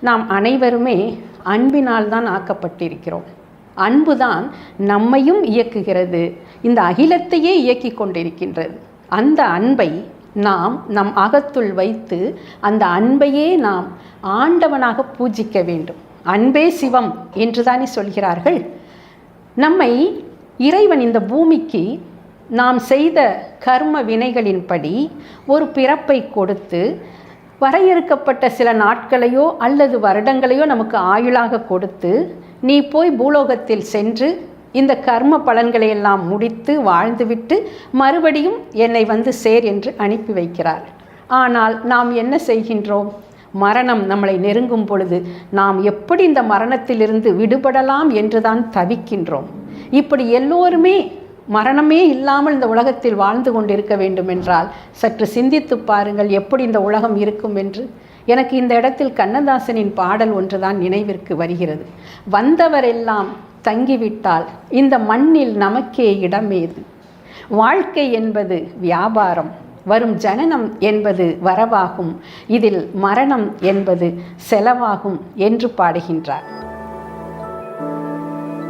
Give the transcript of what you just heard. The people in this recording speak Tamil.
நாம் அனைவருமே அன்பினால் தான் ஆக்கப்பட்டிருக்கிறோம். அன்புதான் நம்மையும் இயக்குகிறது. இந்த அகிலத்தையே இயக்கிக் கொண்டிருக்கின்றது. அந்த அன்பை நாம் நம் அகத்துள் வைத்து அந்த அன்பையே நாம் ஆண்டவனாக பூஜிக்க வேண்டும். அன்பே சிவம் என்றுதானே சொல்கிறார்கள். நம்மை இறைவன் இந்த பூமிக்கு நாம் செய்த கர்ம வினைகளின்படி ஒரு பிறப்பை கொடுத்து வரையறுக்கப்பட்ட சில நாட்களையோ அல்லது வருடங்களையோ நமக்கு ஆயுளாக கொடுத்து நீ போய் பூலோகத்தில் சென்று இந்த கர்ம பலன்களை எல்லாம் முடித்து வாழ்ந்துவிட்டு மறுபடியும் என்னை வந்து சேர் என்று அனுப்பி வைக்கிறார். ஆனால் நாம் என்ன செய்கின்றோம்? மரணம் நம்மளை நெருங்கும் பொழுது நாம் எப்படி இந்த மரணத்திலிருந்து விடுபடலாம் என்றுதான் தவிக்கின்றோம். இப்படி எல்லோருமே மரணமே இல்லாமல் இந்த உலகத்தில் வாழ்ந்து கொண்டிருக்க வேண்டும் என்றால் சற்று சிந்தித்து பாருங்கள் எப்படி இந்த உலகம் இருக்கும் என்று. எனக்கு இந்த இடத்தில் கண்ணதாசனின் பாடல் ஒன்றுதான் நினைவிற்கு வருகிறது. வந்தவரெல்லாம் தங்கிவிட்டால் இந்த மண்ணில் நமக்கே இடமேது. வாழ்க்கை என்பது வியாபாரம் வரும் ஜனனம் என்பது வரவாகும். இதில் மரணம் என்பது செலவாகும் என்று பாடுகின்றார்.